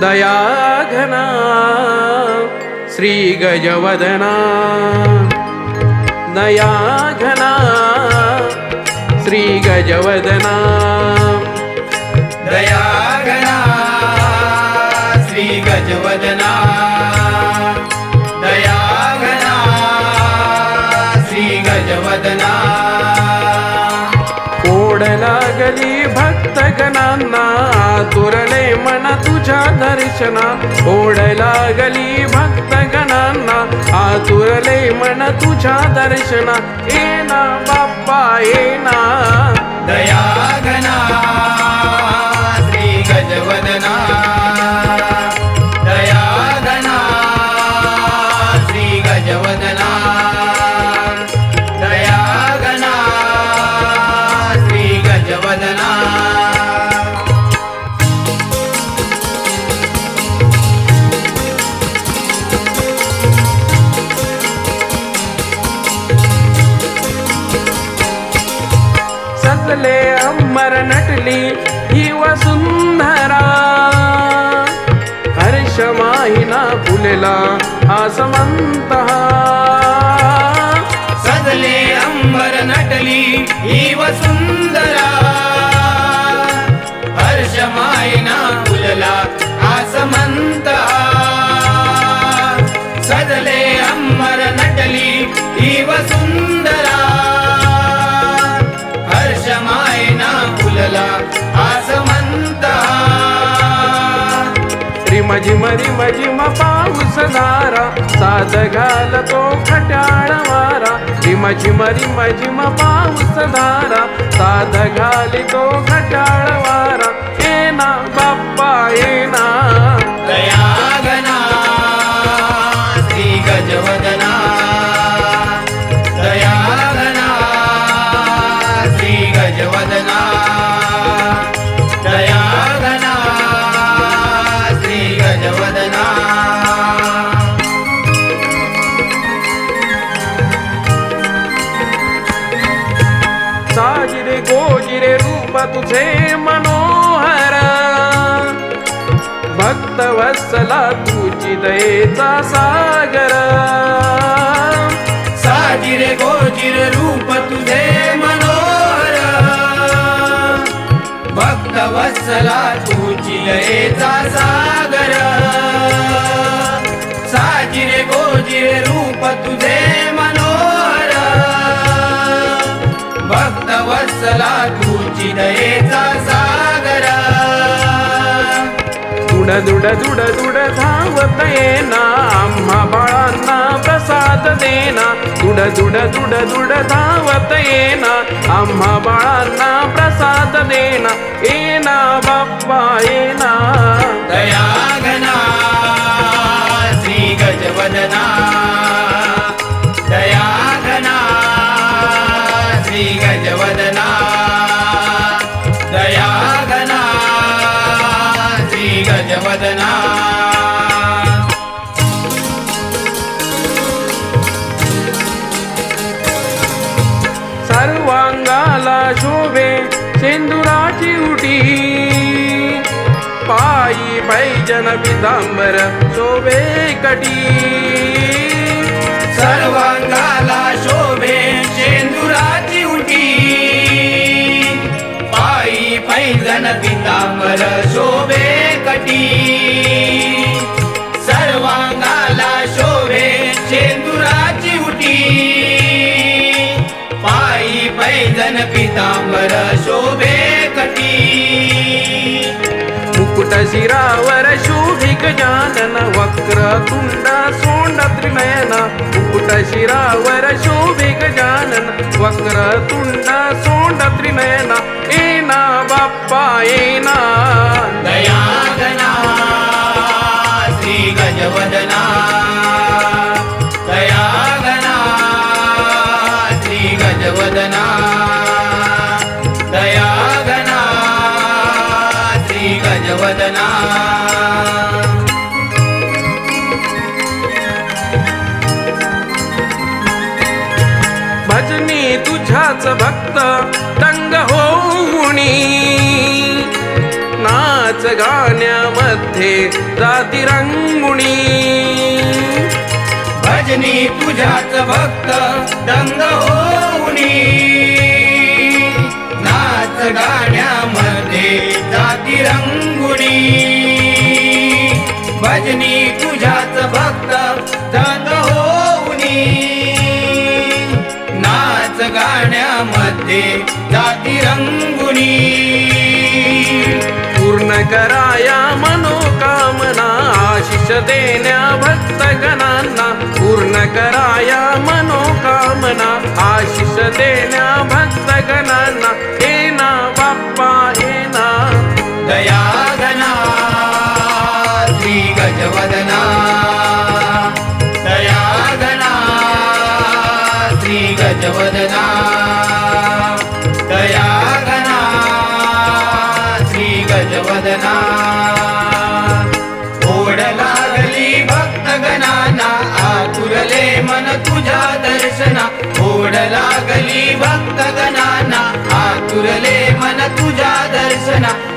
दयाघना श्रीगजवदना दयाघना श्रीगजवदना गजवदना श्रीगजवदना श्री गजवदना दयागणा श्री भक्तगणांना तुझ्या दर्शना ओढ लागली भक्तगणांना आतुरले मन तुझ्या दर्शना. येना बाप्पा येना दयागणा नटली ही वसुंधरा रिम झिम रिम झिम पाऊस धारा साध घालतो खट्याळ वारा रिम झिम रिम झिम पाऊस धारा साध घालितो खट्याळ वारा येना बाप्पा येना दयागना वत्सला तुझी दयेचा सागर. साजिरे गोजिर रूप तुझे मनोर भक्त वत्सला तुझी दयेचा सागर. साजिरे गोजिर रूप तुझे मनोर भक्त वत्सला तुझी दयेचा ದುಡ ದುಡ ದುಡ ದುಡ ಧಾವತ ಏನ ಅಮ್ಮ ಬಾಳನ್ನ ಪ್ರಸಾದದೇನ ದುಡ ದುಡ ದುಡ ದುಡ ಧಾವತ ಏನ ಅಮ್ಮ ಬಾಳನ್ನ ಪ್ರಸಾದದೇನ ಏನ ಬಪ್ಪ ಏನ सेंदुराची उटी. पायी पैजन पितांबर शोभे कटी. सर्वांगाला शोभे शेंदुराची उटी. पायी पैजन पितांबर शोभे कटी. कंचन पितांबर शोभे कटी। मुकुट शिरावर शोभिक जानन वक्र तुंड सोंड त्रिनयन। मुकुट शिरावर शोभिक जानन वक्र तुंड सोंड त्रिनयन। एना बाप्पा एना भजनी भक्त दंग होऊनी नाच गाण्यामध्ये जाती रंगुणी भजनी तुझ्याच भक्त दंग होऊनी नाच गाण्यामध्ये जाती रंगुणी भजनी तुझ्या गाण्यामध्ये जाती रंगुनी. पूर्ण कराया मनोकामना आशिष देण्या भक्तगणांना. पूर्ण कराया मनोकामना आशिष देण्या भक्तगणांना. येना बाप्पा येना ना दयाघना श्री गजवदना. लागली आतुरले मन तुझ्या दर्शना.